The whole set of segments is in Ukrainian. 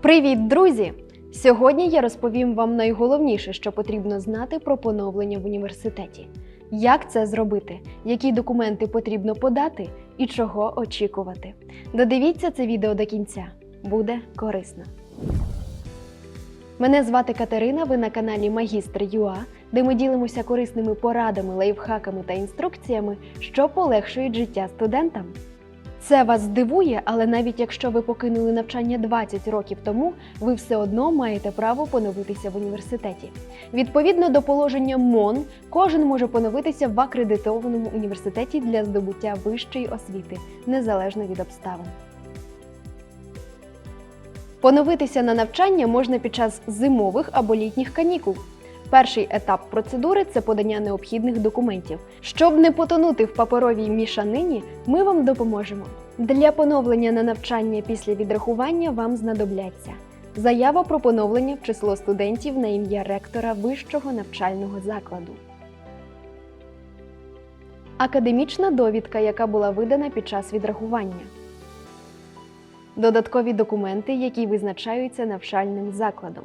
Привіт, друзі! Сьогодні я розповім вам найголовніше, що потрібно знати про поновлення в університеті. Як це зробити, які документи потрібно подати і чого очікувати. Додивіться це відео до кінця. Буде корисно. Мене звати Катерина. Ви на каналі Магістр ЮА, де ми ділимося корисними порадами, лайфхаками та інструкціями, що полегшують життя студентам. Це вас здивує, але навіть якщо ви покинули навчання 20 років тому, ви все одно маєте право поновитися в університеті. Відповідно до положення МОН, кожен може поновитися в акредитованому університеті для здобуття вищої освіти, незалежно від обставин. Поновитися на навчання можна під час зимових або літніх канікул. Перший етап процедури це подання необхідних документів. Щоб не потонути в паперовій мішанині, ми вам допоможемо. Для поновлення на навчання після відрахування вам знадобляться заява про поновлення в число студентів на ім'я ректора вищого навчального закладу. Академічна довідка, яка була видана під час відрахування. Додаткові документи, які визначаються навчальним закладом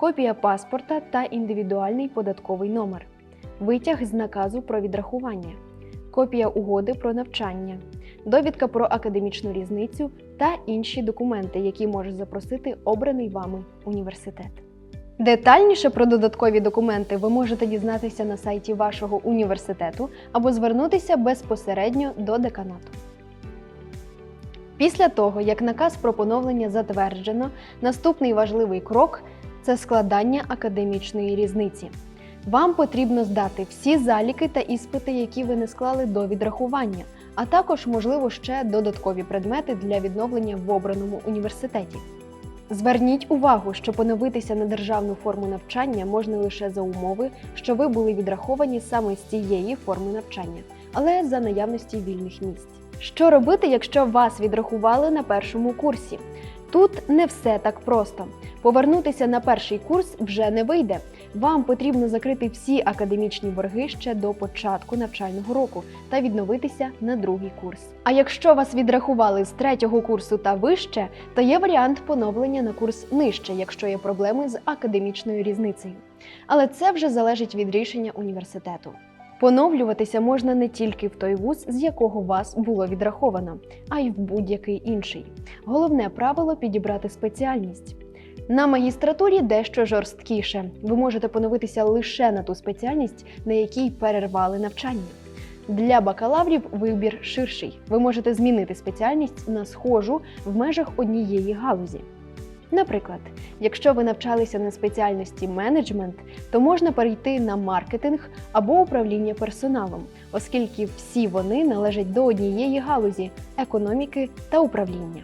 копія паспорта та індивідуальний податковий номер, витяг з наказу про відрахування, копія угоди про навчання, довідка про академічну різницю та інші документи, які може запросити обраний вами університет. Детальніше про додаткові документи ви можете дізнатися на сайті вашого університету або звернутися безпосередньо до деканату. Після того, як наказ про поновлення затверджено, наступний важливий крок це складання академічної різниці. Вам потрібно здати всі заліки та іспити, які ви не склали до відрахування, а також, можливо, ще додаткові предмети для відновлення в обраному університеті. Зверніть увагу, що поновитися на державну форму навчання можна лише за умови, що ви були відраховані саме з цієї форми навчання, але за наявності вільних місць. Що робити, якщо вас відрахували на першому курсі? Тут не все так просто. Повернутися на перший курс вже не вийде. Вам потрібно закрити всі академічні борги ще до початку навчального року та відновитися на другий курс. А якщо вас відрахували з третього курсу та вище, то є варіант поновлення на курс нижче, якщо є проблеми з академічною різницею. Але це вже залежить від рішення університету. Поновлюватися можна не тільки в той вуз, з якого вас було відраховано, а й в будь-який інший. Головне правило підібрати спеціальність. На магістратурі дещо жорсткіше. Ви можете поновитися лише на ту спеціальність, на якій перервали навчання. Для бакалаврів вибір ширший. Ви можете змінити спеціальність на схожу в межах однієї галузі. Наприклад, якщо ви навчалися на спеціальності менеджмент, то можна перейти на маркетинг або управління персоналом, оскільки всі вони належать до однієї галузі економіки та управління.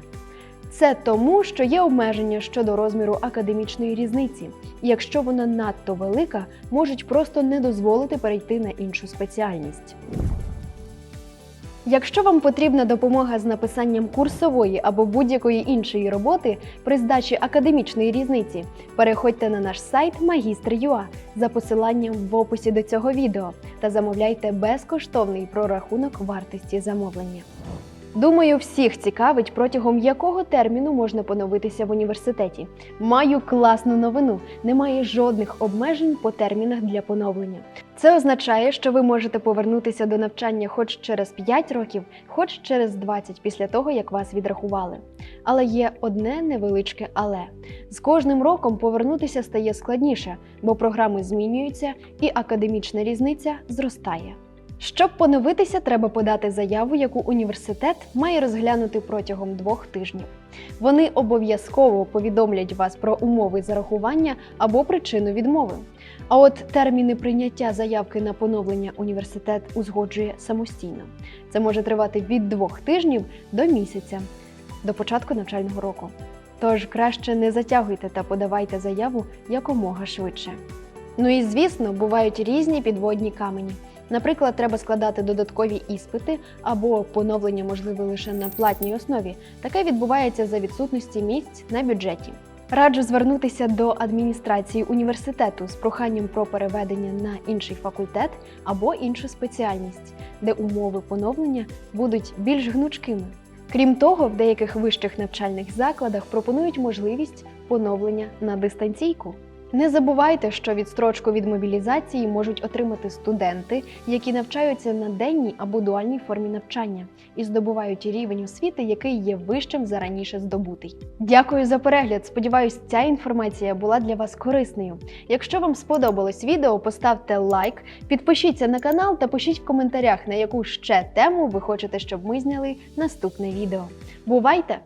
Це тому, що є обмеження щодо розміру академічної різниці, і якщо вона надто велика, можуть просто не дозволити перейти на іншу спеціальність. Якщо вам потрібна допомога з написанням курсової або будь-якої іншої роботи при здачі академічної різниці, переходьте на наш сайт Магістр.ua за посиланням в описі до цього відео та замовляйте безкоштовний прорахунок вартості замовлення. Думаю, всіх цікавить, протягом якого терміну можна поновитися в університеті. Маю класну новину: немає жодних обмежень по термінах для поновлення. Це означає, що ви можете повернутися до навчання хоч через 5 років, хоч через 20 після того, як вас відрахували. Але є одне невеличке але з кожним роком повернутися стає складніше, бо програми змінюються і академічна різниця зростає. Щоб поновитися, треба подати заяву, яку університет має розглянути протягом двох тижнів. Вони обов'язково повідомлять вас про умови зарахування або причину відмови. А от терміни прийняття заявки на поновлення університет узгоджує самостійно. Це може тривати від двох тижнів до місяця до початку навчального року. Тож краще не затягуйте та подавайте заяву якомога швидше. Ну і звісно, бувають різні підводні камені. Наприклад, треба складати додаткові іспити або поновлення можливе лише на платній основі. Таке відбувається за відсутності місць на бюджеті. Раджу звернутися до адміністрації університету з проханням про переведення на інший факультет або іншу спеціальність, де умови поновлення будуть більш гнучкими. Крім того, в деяких вищих навчальних закладах пропонують можливість поновлення на дистанційку. Не забувайте, що відстрочку від мобілізації можуть отримати студенти, які навчаються на денній або дуальній формі навчання і здобувають рівень освіти, який є вищим за раніше здобутий. Дякую за перегляд. Сподіваюсь, ця інформація була для вас корисною. Якщо вам сподобалось відео, поставте лайк, підпишіться на канал та пишіть в коментарях, на яку ще тему ви хочете, щоб ми зняли наступне відео. Бувайте!